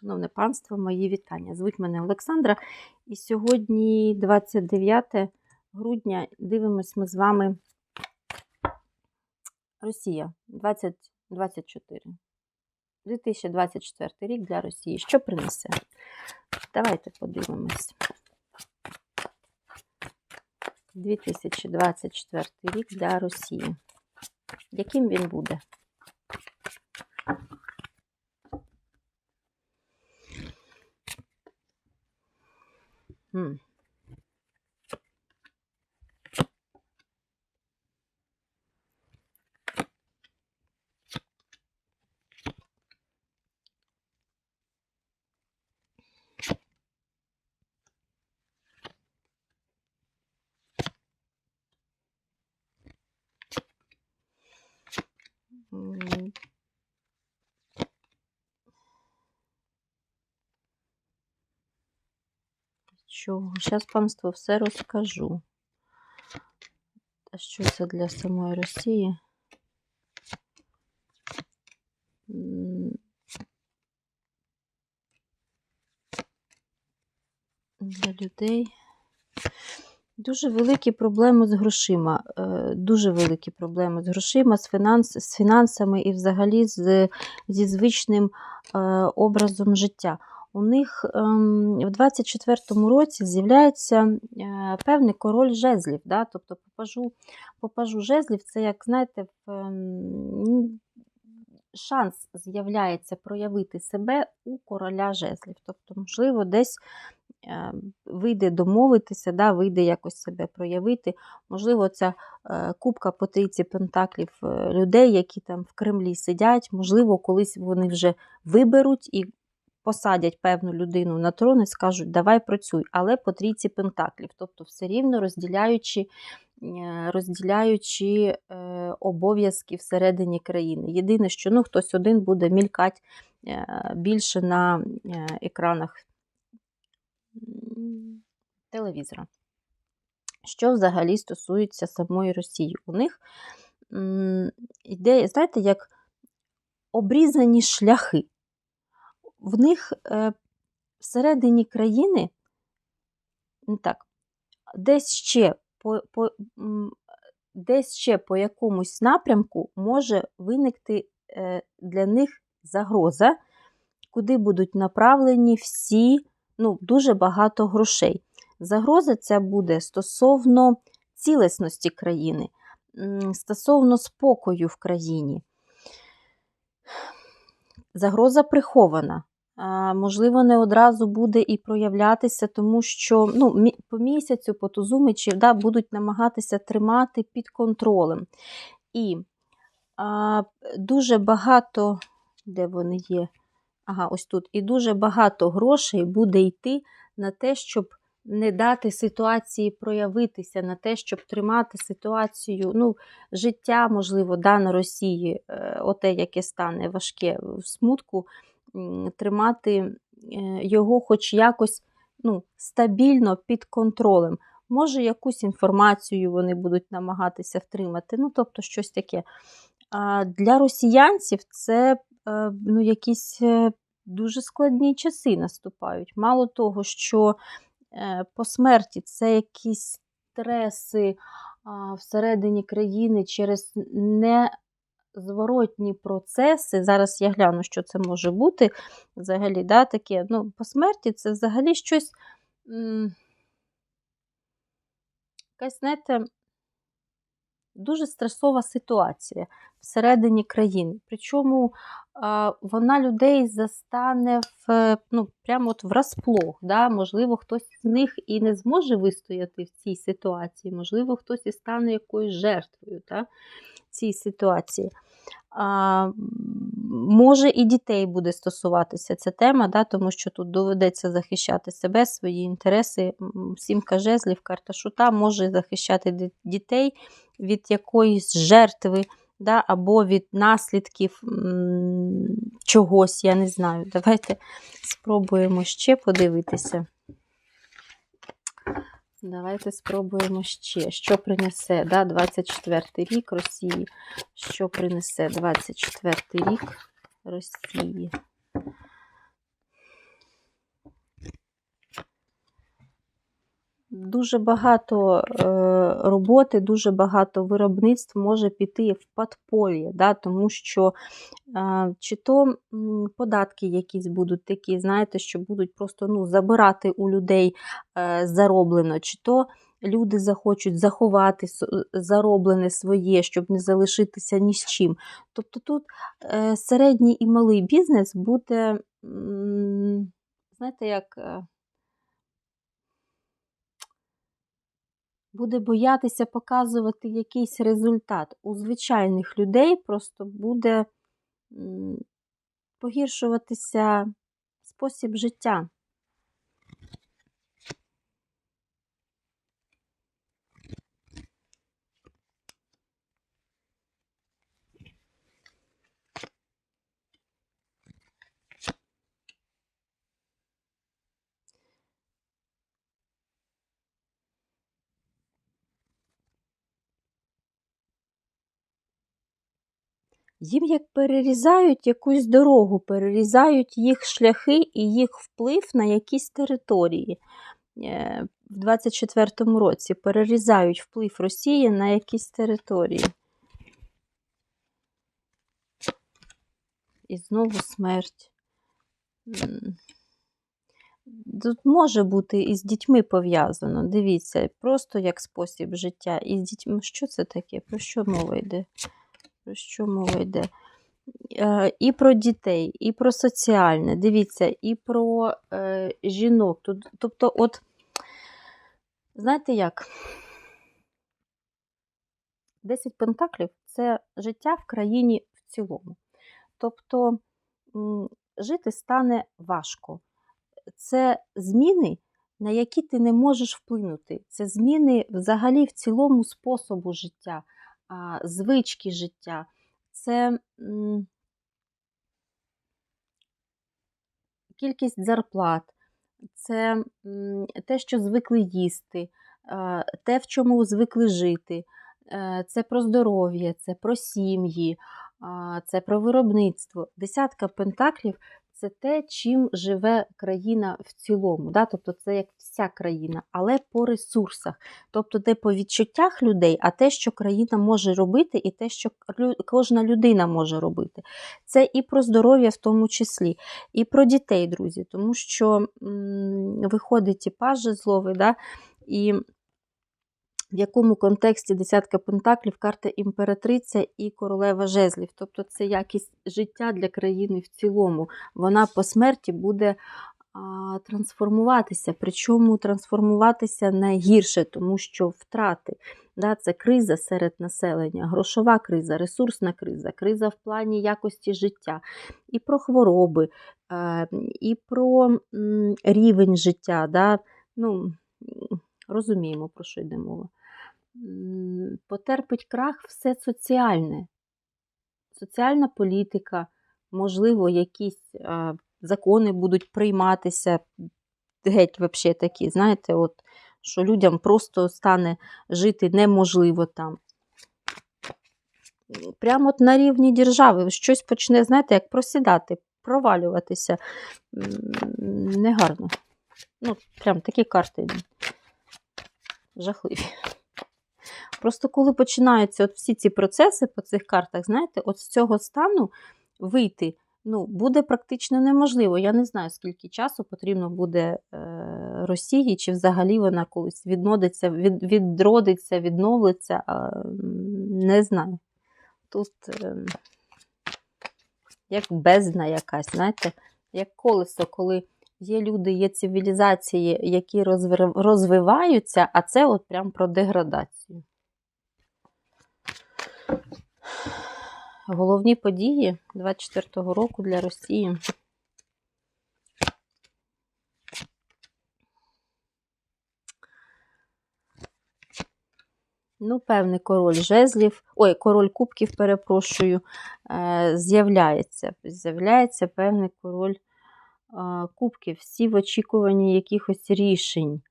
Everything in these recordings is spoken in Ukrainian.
Шановне панство, мої вітання. Звуть мене Олександра. І сьогодні, 29 грудня, дивимось ми з вами Росія 2024. 2024 рік для Росії. Що принесе? Давайте подивимось. 2024 рік для Росії. Яким він буде? Хм. М, Чого? Зараз панство все розкажу. А що це для самої Росії? Для людей. Дуже великі проблеми з грошима. е, Дуже великі проблеми з грошима, з, фінанс, з фінансами і взагалі з, зі звичним е, образом життя. У них ем, в 24-му році з'являється е, певний король жезлів. Да? Тобто попажу, попажу жезлів це, як знаєте, ем, шанс з'являється проявити себе у короля жезлів. Тобто, можливо, десь е, вийде домовитися, да, вийде якось себе проявити. Можливо, ця е, кубка по трійці пентаклів людей, які там в Кремлі сидять, можливо, колись вони вже виберуть і посадять певну людину на трон і скажуть, давай працюй, але по трійці пентаклів, тобто все рівно розділяючи. е, Розділяючи е, обов'язки всередині країни. Єдине, що ну, хтось один буде мількати е, більше на екранах телевізора. Що взагалі стосується самої Росії? У них йде, знаєте, як обрізані шляхи. В них е, всередині країни, не так, десь ще по, по, десь ще по якомусь напрямку може виникти е, для них загроза, куди будуть направлені всі, ну, дуже багато грошей. Загроза ця буде стосовно цілісності країни, стосовно спокою в країні. Загроза прихована. Можливо, не одразу буде і проявлятися, тому що ну, по місяцю, по тузу да, будуть намагатися тримати під контролем. І а, дуже багато, де вони є? Ага, ось тут. І дуже багато грошей буде йти на те, щоб не дати ситуації проявитися, на те, щоб тримати ситуацію, ну, життя, можливо, да, на Росії, е, оте, яке стане важке в смутку, тримати е, його хоч якось ну, стабільно під контролем. Може, якусь інформацію вони будуть намагатися втримати, ну, тобто щось таке. А для росіянців це е, ну, якісь дуже складні часи наступають. Мало того, що по смерті це якісь стреси всередині країни через незворотні процеси. Зараз я гляну, що це може бути взагалі. да, таке. Ну, По смерті це взагалі щось. Якась, знаєте, дуже стресова ситуація всередині країни. Причому вона людей застане в, ну, прямо от врасплох. Да? Можливо, хтось з них і не зможе вистояти в цій ситуації, можливо, хтось і стане якоюсь жертвою да? цій ситуації. А, може, і дітей буде стосуватися ця тема, да? тому що тут доведеться захищати себе, свої інтереси. Сімка жезлів, карта шута може захищати дітей від якоїсь жертви, да, або від наслідків чогось, я не знаю. Давайте спробуємо ще подивитися. Давайте спробуємо ще, що принесе да, 24 рік Росії. Що принесе 24 й рік Росії? Дуже багато е, роботи, дуже багато виробництв може піти в подполье, да, тому що е, чи то податки якісь будуть такі, знаєте, що будуть просто ну, забирати у людей е, зароблено, чи то люди захочуть заховати зароблене своє, щоб не залишитися ні з чим. Тобто тут середній і малий бізнес буде, знаєте, як. Буде боятися показувати якийсь результат. У звичайних людей просто буде погіршуватися спосіб життя. Їм як перерізають якусь дорогу, перерізають їх шляхи і їх вплив на якісь території. Е, В 24-му році перерізають вплив Росії на якісь території. І знову смерть. Тут може бути і з дітьми пов'язано. Дивіться, просто як спосіб життя. І з дітьми. Що це таке? Про що мова йде? Про що мова йде? Е, І про дітей, і про соціальне. Дивіться, і про е, жінок. Тобто, от, знаєте як? 10 пентаклів це життя в країні в цілому. Тобто жити стане важко. Це зміни, на які ти не можеш вплинути. Це зміни взагалі в цілому способу життя, звички життя. Це кількість зарплат, це те, що звикли їсти, те, в чому звикли жити. Е, Це про здоров'я, це про сім'ї, це про виробництво. Десятка пентаклів це те, чим живе країна в цілому. Да? Тобто це як вся країна, але по ресурсах. Тобто не по відчуттях людей, а те, що країна може робити, і те, що кожна людина може робити. Це і про здоров'я в тому числі, і про дітей, друзі, тому що м, виходить і паж жезловий, да? і в якому контексті десятка пентаклів, карта імператриця і королева жезлів. Тобто це якість життя для країни в цілому. Вона по смерті буде а, трансформуватися. Причому трансформуватися найгірше, тому що втрати. Да, це криза серед населення, грошова криза, ресурсна криза, криза в плані якості життя, і про хвороби, е, і про рівень життя. Да? Ну, розуміємо, про що йде мова. Потерпить крах все соціальне. Соціальна політика, можливо, якісь а, закони будуть прийматися геть вообще такі, знаєте, от, що людям просто стане жити неможливо там. Прямо от на рівні держави щось почне, знаєте, як просідати, провалюватися. Негарно. Ну, прям такі карти жахливі. Просто коли починаються от всі ці процеси по цих картах, знаєте, от з цього стану вийти ну, буде практично неможливо. Я не знаю, скільки часу потрібно буде е, Росії, чи взагалі вона колись віднодиться, від, відродиться, відновиться. А, не знаю. Тут е, як бездна якась, знаєте, як колесо, коли є люди, є цивілізації, які розвиваються, а це от прям про деградацію. Головні події 24-го року для Росії. Ну, певний король жезлів, ой, король кубків, перепрошую, е, з'являється. З'являється певний король е, кубків. Всі в очікуванні якихось рішень.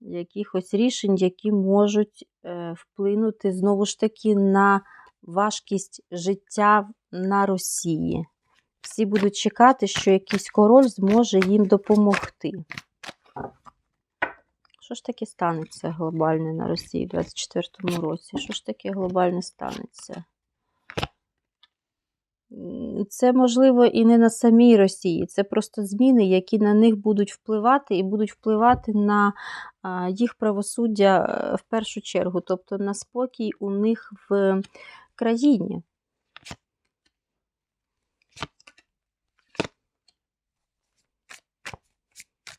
Якихось рішень, які можуть е, вплинути знову ж таки на важкість життя на Росії. Всі будуть чекати, що якийсь король зможе їм допомогти. Що ж таке станеться глобальне на Росії в 24-му році? Що ж таке глобальне станеться? Це можливо і не на самій Росії, це просто зміни, які на них будуть впливати, і будуть впливати на їх правосуддя е, в першу чергу, тобто на спокій у них в країні.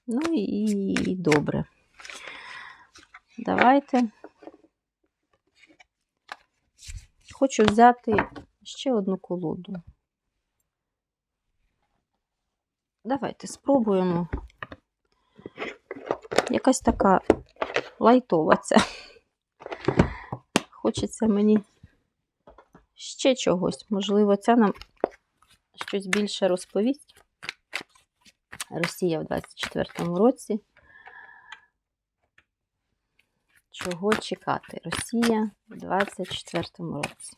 Ну і, добре. Давайте. Хочу взяти ще одну колоду. Давайте спробуємо. Якась така лайтова ця. Хочеться мені ще чогось. Можливо, ця нам щось більше розповість. Росія в 24-му році. Чого чекати? Росія в 24-му році.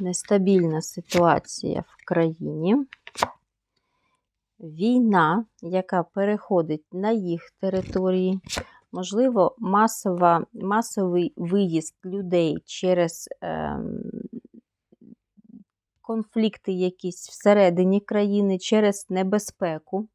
Нестабільна ситуація в країні. Війна, яка переходить на їх території, можливо, масова, масовий виїзд людей через е, конфлікти якісь всередині країни, через небезпеку.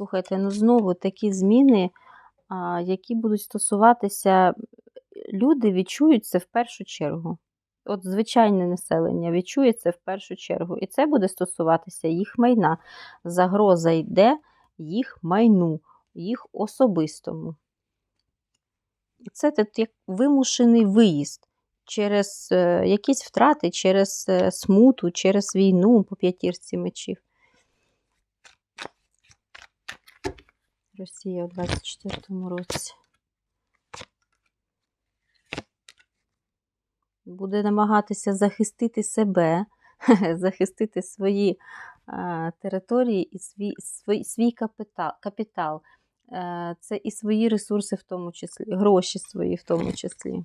Слухайте, ну знову такі зміни, які будуть стосуватися, люди відчують це в першу чергу. От звичайне населення відчує це в першу чергу. І це буде стосуватися їх майна. Загроза йде їх майну, їх особистому. Це як вимушений виїзд через е, якісь втрати, через е, смуту, через війну по п'ятірці мечів. Росія у 24-му році. Буде намагатися захистити себе, захистити свої е, території і свій, свій, свій капітал. капітал. Е, це і свої ресурси, в тому числі, гроші свої в тому числі.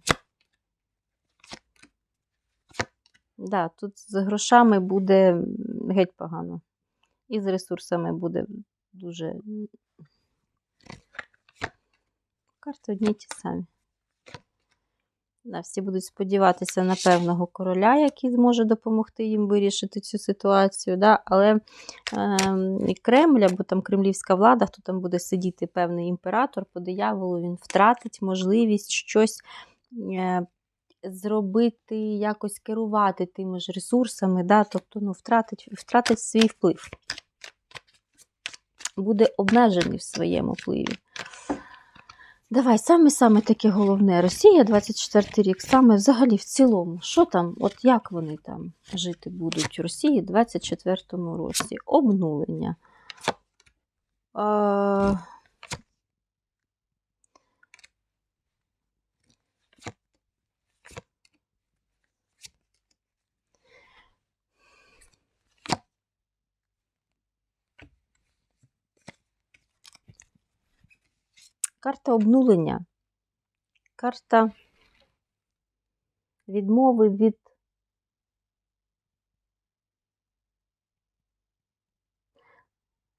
Да, тут з грошами буде геть погано. І з ресурсами буде дуже. Карти одні й ті самі. Да, всі будуть сподіватися на певного короля, який зможе допомогти їм вирішити цю ситуацію. Да? Але е, Кремль або там кремлівська влада, хто там буде сидіти певний імператор по дияволу, він втратить можливість щось е, зробити, якось керувати тими ж ресурсами, да? тобто ну, втратить, втратить свій вплив. Буде обмежений в своєму впливі. Давай, саме-саме таке головне. Росія 24 рік, саме взагалі в цілому. Що там, от як вони там жити будуть в Росії в 24 році? Обнулення. А... Карта обнулення. Карта відмови від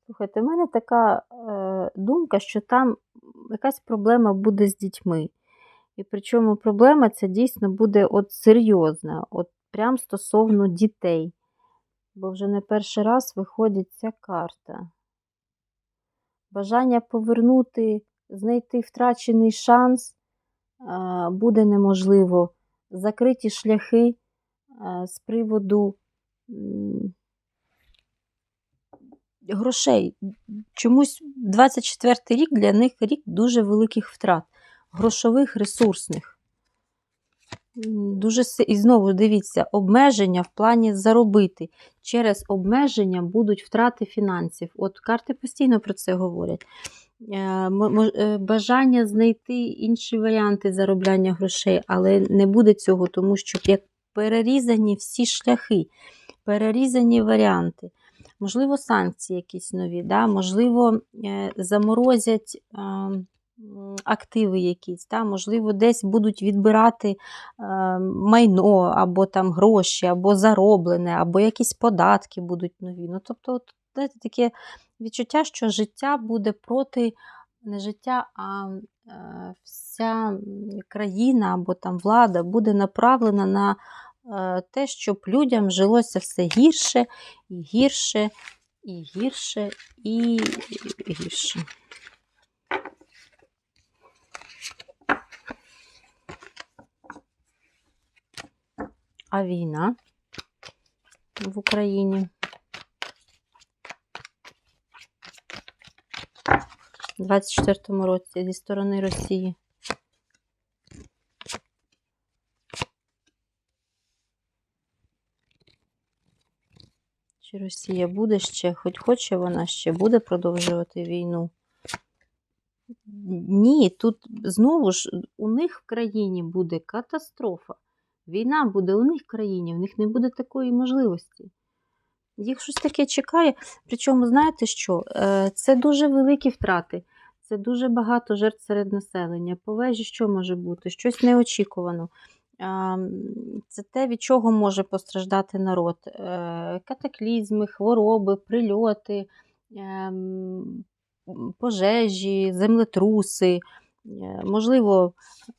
Слухайте, в мене така е, думка, що там якась проблема буде з дітьми. І причому проблема ця дійсно буде от серйозна, от прям стосовно дітей. Бо вже не перший раз виходить ця карта. Бажання повернути знайти втрачений шанс буде неможливо. Закриті шляхи з приводу грошей. Чомусь 24 рік для них рік дуже великих втрат, грошових, ресурсних. Дуже І знову дивіться, обмеження в плані заробити. Через обмеження будуть втрати фінансів. От карти постійно про це говорять. Бажання знайти інші варіанти заробляння грошей, але не буде цього, тому що як перерізані всі шляхи, перерізані варіанти. Можливо, санкції якісь нові, да? можливо, е, заморозять е, активи якісь, да? можливо, десь будуть відбирати е, майно, або там гроші, або зароблене, або якісь податки будуть нові. Ну, тобто, знаєте, таке відчуття, що життя буде проти не життя, а е, вся країна або там влада буде направлена на е, те, щоб людям жилося все гірше і гірше, і гірше, і гірше. А війна в Україні у 24-му році зі сторони Росії. Чи Росія буде ще, хоч хоче вона ще буде продовжувати війну? Ні, тут знову ж у них в країні буде катастрофа. Війна буде у них в країні, в них не буде такої можливості. Їх щось таке чекає. Причому, знаєте що? Е, Це дуже великі втрати, це дуже багато жертв серед населення. По вежі що може бути? Щось неочікувано. Це те, від чого може постраждати народ. Е, Катаклізми, хвороби, прильоти, ем, пожежі, землетруси. Е, Можливо,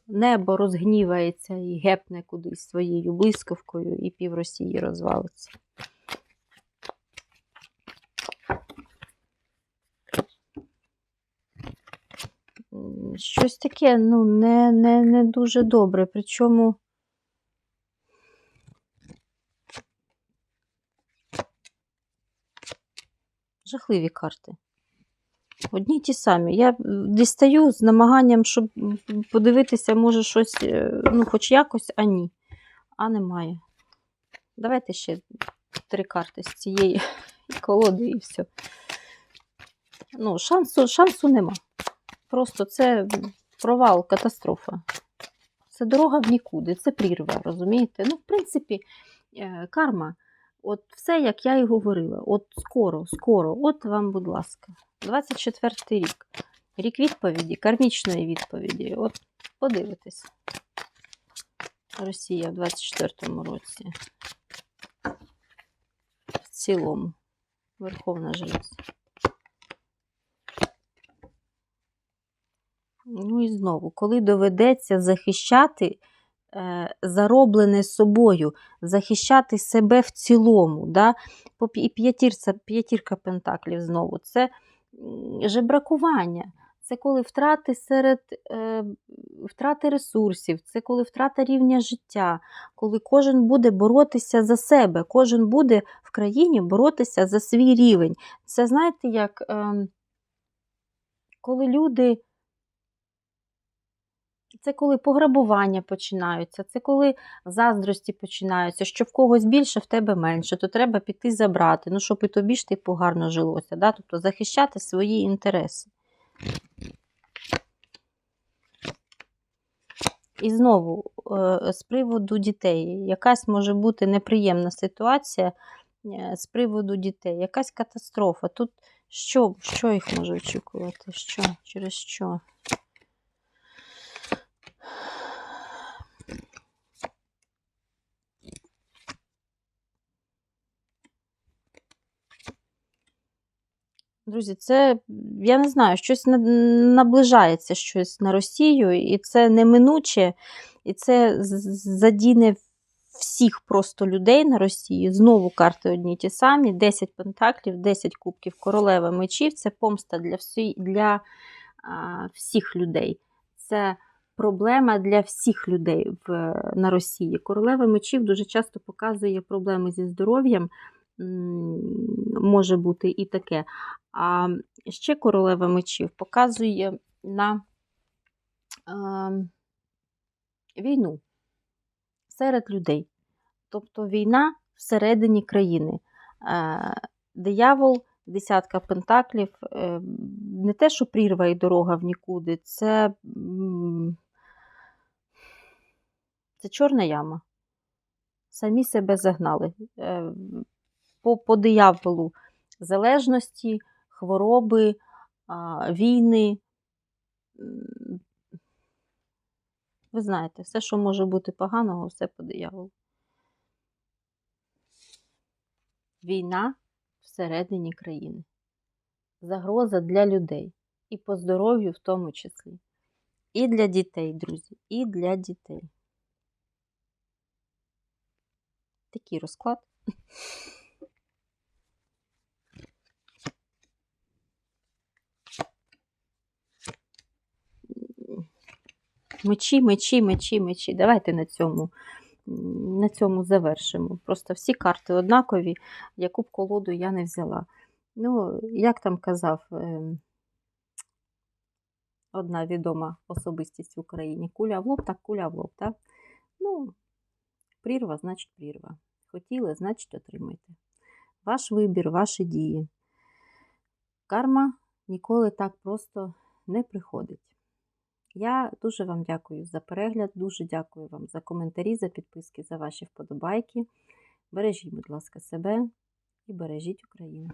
небо розгнівається і гепне кудись своєю блискавкою, і пів Росії розвалиться. Щось таке, ну, не, не, не дуже добре. Причому. Жахливі карти. Одні ті самі. Я дістаю з намаганням, щоб подивитися, може, щось, е, ну, хоч якось, а ні. А немає. Давайте ще три карти з цієї колоди і все. Ну, шансу, шансу нема. Просто це провал, катастрофа. Це дорога в нікуди, це прірва, розумієте? Ну, в принципі, е, карма. От все, як я і говорила. От скоро, скоро, от вам, будь ласка. 24 й рік. Рік відповіді, кармічної відповіді. От подивитесь. Росія в 24-му році. В цілому. Верховна жриця. Ну і знову, коли доведеться захищати е, зароблене собою, захищати себе в цілому, да? І п'ятірця, п'ятірка пентаклів знову, це жебракування. Це коли втрати серед е, втрати ресурсів, це коли втрата рівня життя, коли кожен буде боротися за себе, кожен буде в країні боротися за свій рівень. Це знаєте, як е, коли люди це коли пограбування починаються, це коли заздрості починаються, що в когось більше, в тебе менше, то треба піти забрати, ну, щоб і тобі ж типу гарно жилося. Да? Тобто захищати свої інтереси. І знову, е, з приводу дітей, якась може бути неприємна ситуація е, з приводу дітей, якась катастрофа. Тут що, що їх може очікувати? Що? Через що? Друзі, це, я не знаю, щось наближається щось на Росію, і це неминуче, і це задіне всіх просто людей на Росії. Знову карти одні ті самі: 10 пентаклів, 10 кубків, королева мечів це помста для, всі, для а, всіх людей. Це проблема для всіх людей в, на Росії. Королева мечів дуже часто показує проблеми зі здоров'ям. Може бути і таке. А ще королева мечів показує на е, війну серед людей. Тобто війна всередині країни. Е, диявол, десятка пентаклів, е, не те, що прірва і дорога в нікуди, це, це чорна яма. самі себе загнали. По, по дияволу залежності, хвороби, війни. Ви знаєте, все, що може бути поганого, все по дияволу. Війна всередині країни. Загроза для людей. І по здоров'ю в тому числі. І для дітей, друзі, і для дітей. Такий розклад. Мечі, мечі, мечі, мечі. Давайте на цьому, на цьому завершимо. Просто всі карти однакові, яку б колоду я не взяла. Ну, як там казав ем, одна відома особистість в Україні: куля в лоб, так куля в лоб. Так? Ну, прірва, значить прірва. Хотіли, значить отримайте. Ваш вибір, ваші дії. Карма ніколи так просто не приходить. Я дуже вам дякую за перегляд, дуже дякую вам за коментарі, за підписки, за ваші вподобайки. Бережіть, будь ласка, себе і бережіть Україну.